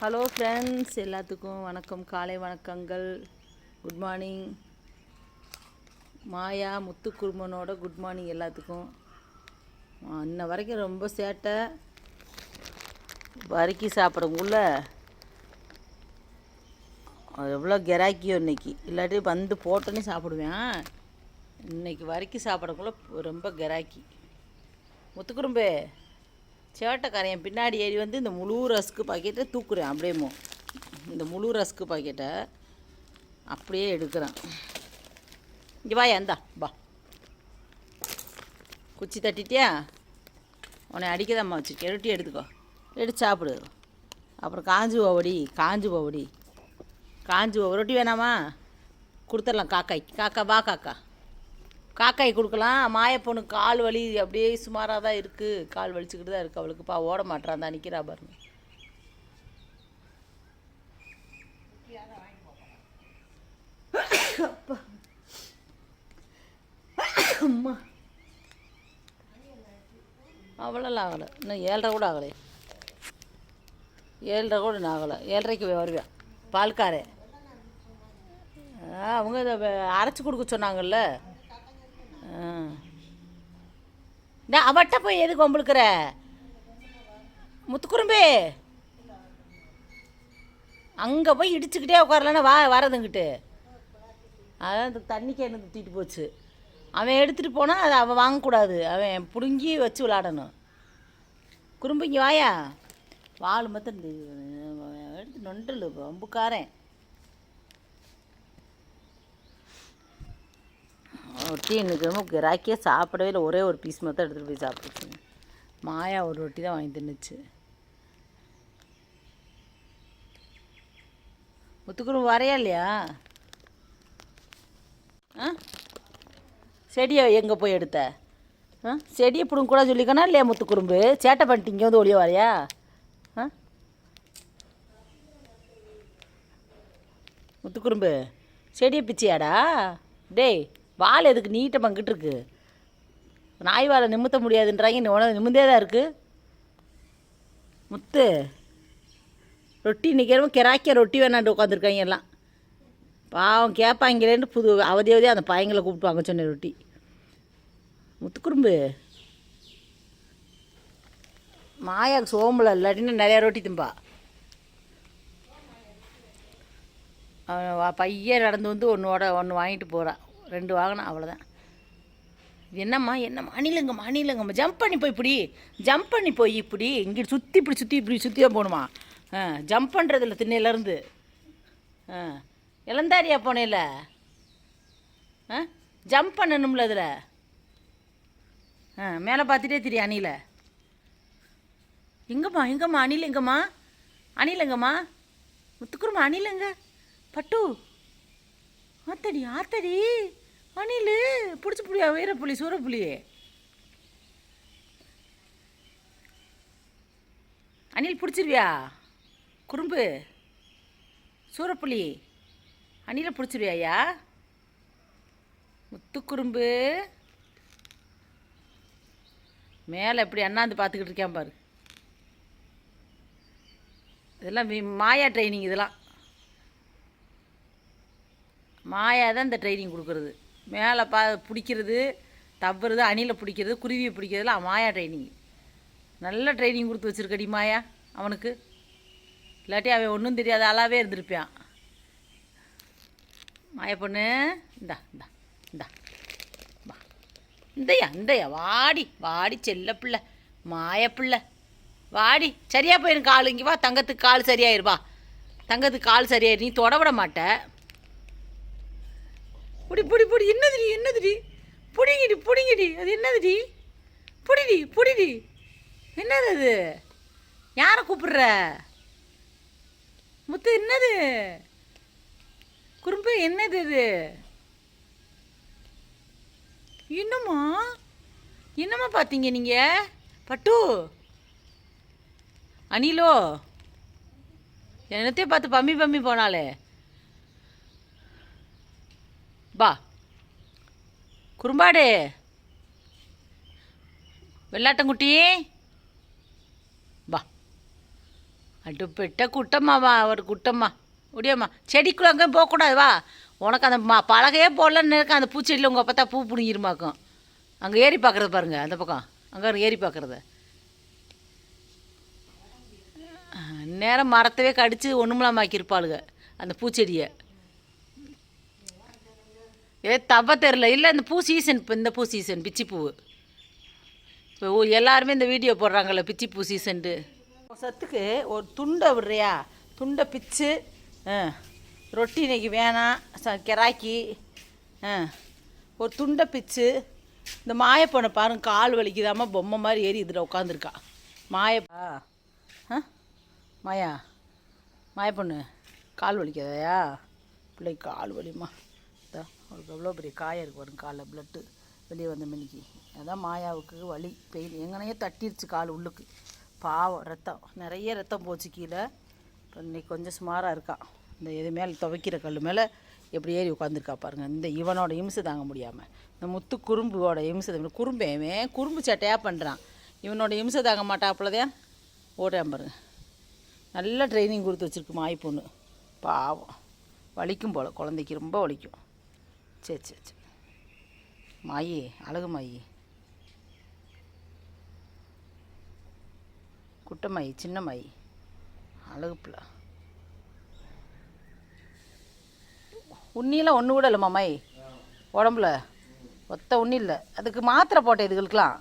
Hello friends எல்லாத்துக்கும் வணக்கம். காலை வணக்கங்கள். குட் மார்னிங் மாயா முத்துக்குருமனோட குட் மார்னிங் எல்லாத்துக்கும். இன்ன வரைக்கும் ரொம்ப சேட்டை. வறுக்கி சாப்பிடக்குள்ள எவ்வளோ கிராக்கியோ இன்னைக்கு. இல்லாட்டி வந்து போட்டோன்னே சாப்பிடுவேன். இன்னைக்கு வறுக்கி சாப்பிடக்குள்ள ரொம்ப கிராக்கி. முத்துக்குறும்பே சேட்டைக்காரன் பின்னாடி ஏறி வந்து இந்த முழு ரஸ்க்கு பாக்கெட்டை தூக்குறேன். அப்படியேமோ இந்த முழு ரஸ்க்கு பாக்கெட்டை அப்படியே எடுக்கிறேன். இங்கே வா ஏந்தா பா குச்சி தட்டிட்டியா? உன்னை அடிக்கதாம்மா வச்சுருக்கேன். ரொட்டி எடுத்துக்கோ. எடுத்து சாப்பிடு. அப்புறம் காஞ்சு போவடி காஞ்சு போவடி காஞ்சு போவ ரொட்டி வேணாமா? கொடுத்துடலாம் காக்காய். காக்கா வா காக்கா. காக்காய் கொடுக்கலாம். மாயப்பொண்ணுக்கு கால் வலி அப்படியே சுமாராக தான் இருக்குது கால் வலிச்சுக்கிட்டு தான் இருக்குது அவளுக்குப்பா ஓட மாட்டான் தான் நிற்கிறா பாருங்க. அம்மா. அவ்வளோலாம் ஆகலை. இன்னும் ஏழரை கூட ஆகலை ஏழரை கூட இன்னும் ஆகலை. ஏழரைக்கு வருவேன் பால்காரே. அவங்க இதை அரைச்சி கொடுக்க சொன்னாங்கல்ல. இந்த அவட்ட போய் எதுக்கு வம்பளுக்குற முத்துக்குறும்பே. அங்கே போய் இடிச்சுக்கிட்டே உட்காரலன்னா வா வரதுங்கிட்டு அதான் இந்த தண்ணி எனக்கு தூக்கிட்டு போச்சு. அவன் எடுத்துகிட்டு போனால் அதை அவன் வாங்கக்கூடாது. அவன் பிடுங்கி வச்சு விளாடணும். குறும்பிங்க வாயா? வாள் மொத்தம் எடுத்து நொண்டல் வம்புக்காரன். ரொட்டி எனக்கு ரொம்ப கிராக்கியாக சாப்பிடவே இல்லை. ஒரே ஒரு பீஸ் மட்டும் எடுத்துகிட்டு போய் சாப்பிட்டுச்சுங்க மாயா ஒரு ரொட்டி தான் வாங்கி தின்னுச்சு. முத்துக்குறும்பு வரையா இல்லையா? ஆ? செடியை எங்கே போய் எடுத்த? ஆ? செடியை பிடுங்க கூட சொல்லிக்கணும் இல்லையா முத்துக்குறும்பு சேட்டை பண்ணிட்டு இங்கே வந்து ஒளிய வரையா? ஆ? முத்துக்குறும்பு செடியை பிச்சியாடா? டேய் வால் எதுக்கு நீட்டை பங்கிட்டு இருக்கு? நாய் வாழை நிமித்த முடியாதுன்றாங்க. நீ உனக்கு நிமிந்தே தான் இருக்குது முத்து ரொட்டி நிற்கிறவங்க கிராக்கிய ரொட்டி வேணாண்டு உட்காந்துருக்காங்க எல்லாம். பாவம் கேட்பாங்களேன்னு புது அவதி அவதியாக அந்த பையங்களை கூப்பிட்டு வாங்க சொன்னேன் ரொட்டி முத்துக்குறும்பு மாயாவுக்கு சோம்பலை இல்லாட்டின்னு நிறையா ரொட்டி திம்பா. அவன் வா- பையன் நடந்து வந்து ஒன்றோட ஒன்று வாங்கிட்டு போகிறான் ரெண்டு வாகனம் அவ்வளோதான் இது என்னம்மா என்னம்மா? அணிலுங்கம்மா அணிலங்கம்மா. ஜம்ப் பண்ணி போய் இப்படி. ஜம்ப் பண்ணி போய் இப்படி. இங்கே சுற்றி இப்படி சுற்றி இப்படி சுற்றி தான் போகணுமா? ஆ ஜம்ப் பண்ணுறதில்ல திண்ணையிலேருந்து ஆ இளந்தாரியா போனேல? ஆ ஜம்ப் பண்ணணும்ல அதில்? ஆ மேலே பார்த்துட்டே தெரியும் அணில. எங்கம்மா எங்கம்மா அணில் எங்கம்மா அணில் எங்கம்மா முத்துக்குருமா அணில் எங்க பட்டு. ஆத்தடி ஆத்தடி. அணில் பிடிச்சி புளியா வீரப்புலி சூரப்புலி. அணில் பிடிச்சிருவியா? குறும்பு. சூரப்புலி. அணிலை பிடிச்சிருவியா ஐயா? முத்துக்குறும்பு மேலே எப்படி அண்ணாந்து பார்த்துக்கிட்டு இருக்கேன் பாரு. இதெல்லாம் மாயா ட்ரைனிங் இதெல்லாம். மாயா தான் இந்த ட்ரைனிங் கொடுக்குறது. மேலே பா பிடிக்கிறது தவறுது அணிலை பிடிக்கிறது குருவியை பிடிக்கிறதுலாம் மாயா ட்ரைனிங் நல்ல ட்ரைனிங் கொடுத்து வச்சுருக்கடி மாயா அவனுக்கு. இல்லாட்டி அவன் ஒன்றும் தெரியாத ஆளாகவே இருந்திருப்பான். மாயா பொண்ணு இந்தா இந்தா இந்தா. வா. இந்தயா இந்தையா வாடி வாடி செல்ல பிள்ளை மாய பிள்ளை. வாடி சரியாக போயிரும் கால் இங்கே வா தங்கத்துக்கு கால் சரியாயிருவா தங்கத்துக்கு கால் சரியாயிரு நீ தொட விட மாட்ட. புடி புடி புடி. என்னதுடி என்னதுடி? புடிங்கிடி புடிங்கிடி. அது என்னதுடி? புடிடி புடிடி. என்னது அது? யாரை கூப்பிடுற? முத்து என்னது? குறும்பு என்னது இது என்னம்மா? என்னம்மா பார்த்தீங்க நீங்கள் பட்டு? அனிலோ என்னத்தையும் பார்த்து பம்மி பம்மி போனாலே பா குறும்பாடு. வெள்ளாட்டங்குட்டி. பா அடுப்பிட்ட குட்டம்மாவா ஒரு குட்டம்மா. முடியாம்மா செடிக்குள்ள அங்கேயும் போகக்கூடாது வா. உனக்கு அந்த மா பலகையே போடலன்னு இருக்க அந்த பூச்செடியில் உங்கள் பார்த்தா பூ பிடிங்கிருமாக்கும். அங்கே ஏறி பார்க்குறது பாருங்கள் அந்த பக்கம். அங்கே ஏறி பார்க்குறது. நேரம் மரத்தவே கடித்து ஒன்றுமெல்லாம் ஆக்கியிருப்பாளுங்க அந்த பூச்செடியை. ஏ தவ தெரில இல்லை இந்த பூ சீசன் இப்போ இந்த பூ சீசன் பிச்சி பூ. இப்போ எல்லாருமே இந்த வீடியோ போடுறாங்கள பிச்சி பூ சீசன்ட்டு சத்துக்கு ஒரு துண்டை விடுறியா? துண்டை பிச்சு ஆ ரொட்டி இன்னைக்கு வேணாம் ச கிராக்கி ஆ ஒரு துண்டை பிச்சு இந்த மாயப்பொண்ணை பாருங்க கால் வலிக்குதாம பொம்மை மாதிரி ஏறி இதில் உட்காந்துருக்கா மாயப்பா ஆ மாயா மாயப்பொண்ணு கால் வலிக்காதயா? பிள்ளைக்கு கால் வலிமா அவருக்கு எவ்வளோ பெரிய காயம் இருக்கு பாருங்க காலில் ப்ளட்டு வெளியே வந்த மினிக்கு அதான் மாயாவுக்கு வலி பெயின் எங்கனையே தட்டிருச்சு கால் உள்ளுக்கு. பாவம் ரத்தம். நிறைய ரத்தம் போச்சு கீழே. இப்போ இன்னைக்கு கொஞ்சம் சுமாராக இருக்கான் இந்த இது மேலே துவைக்கிற கல் மேலே எப்படி ஏறி உட்காந்துருக்கா பாருங்க. இந்த இவனோட இம்சை தாங்க முடியாமல் இந்த முத்து குறும்போட இம்சை குறும்பேவன் குறும்பு சட்டையாக பண்ணுறான் இவனோட இம்சை தாங்க மாட்டாப்புலதான் ஓடுறான் பாருங்க. நல்ல ட்ரைனிங் கொடுத்து வச்சிருக்கு மாய் பொண்ணு பாவம். வலிக்கும் போல். குழந்தைக்கு ரொம்ப வலிக்கும். சரி சரி சரி மாயி அழகு மாயி. குட்டை மாயி சின்ன மாயி. அழகு பிள்ளை. உண்ணியெல்லாம் ஒன்று கூட இல்லைம்மா மாய். உடம்புல. ஒத்த உண்ணி இல்லை. அதுக்கு மாத்திரை போட்டேன் இதுகளுக்கெல்லாம்.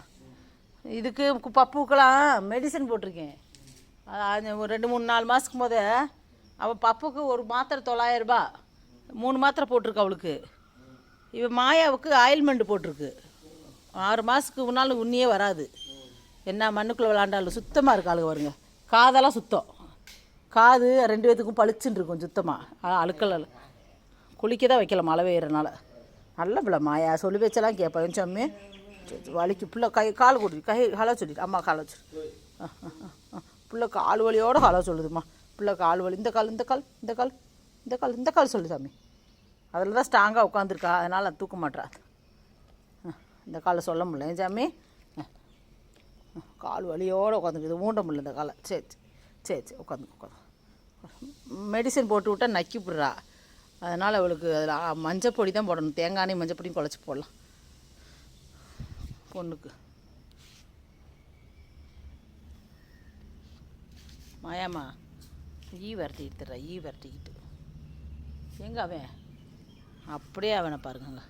இதுக்கு பப்புக்கெலாம் மெடிசன் போட்டிருக்கேன். அது ஒரு ரெண்டு மூணு நாலு மாதத்துக்கு போதே அவள் பப்புக்கு ஒரு மாத்திரை தொள்ளாயிரம் ரூபாய். மூணு மாத்திரை போட்டிருக்கு அவளுக்கு. இப்போ மாயாவுக்கு ஆயில்மெண்ட் போட்டிருக்கு. ஆறு மாதத்துக்கு முன்னால் உண்ணியே வராது. என்ன மண்ணுக்குள்ளே விளாண்டாலும் சுத்தமாக இருக்கு ஆளுங்க வருங்க காதெல்லாம் சுத்தம். காது ரெண்டு பேத்துக்கும் பளிச்சுன்னு இருக்கும் சுத்தமாக அழுக்கல குளிக்க தான் வைக்கல மழை பெய்யறனால. நல்ல பிள்ளை மாயா. சொல்லி வச்செல்லாம் கேட்பேன். சம்மி வலிக்கு பிள்ளை கை கால் கொடு கை ஹலோ சொல்லிட்டு அம்மா காலை சொல்லி பிள்ளை கால் வலியோடு ஹலோ சொல்லுதும்மா. பிள்ளை கால் வலி இந்த கால் இந்த கால் இந்த கால் இந்த கால் இந்த கால் சொல்லு சாமி. அதில் தான் ஸ்ட்ராங்காக உட்காந்துருக்கா அதனால் தூக்க மாட்டா இந்த காலை சொல்ல முடியல. ஜாமி கால் வலியோடு உட்காந்துருக்குது ஊண்ட முடியல இந்த காலை. சரி சரி சரி சரி உட்காந்து உட்காந்து மெடிசன் போட்டு விட்டா நக்கி விட்றா. அதனால் அவளுக்கு அதில் மஞ்சப்பொடி தான் போடணும். தேங்காய் மஞ்சப்பொடியும் குழச்சி போடலாம். பொண்ணுக்கு. மாயாம்மா ஈ விரட்டிக்கிட்டுறா ஈ விரட்டிக்கிட்டு. எங்கே அவன்? அப்படியே அவனை பாருங்கங்க.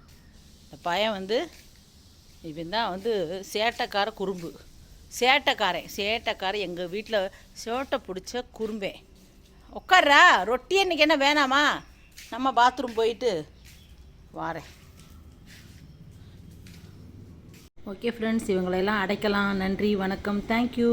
இந்த பையன் வந்து இவன் தான் வந்து சேட்டைக்கார குறும்பு. சேட்டைக்காரன் சேட்டைக்காரன் எங்கள் வீட்டில் சேட்டை பிடிச்ச குறும்பேன் உட்கார்றா ரொட்டி இன்னைக்கு என்ன வேணாமா? நம்ம பாத்ரூம் போயிட்டு வாரேன். ஓகே ஃப்ரெண்ட்ஸ் இவங்களெல்லாம் அடைக்கலாம். நன்றி வணக்கம். தேங்க்யூ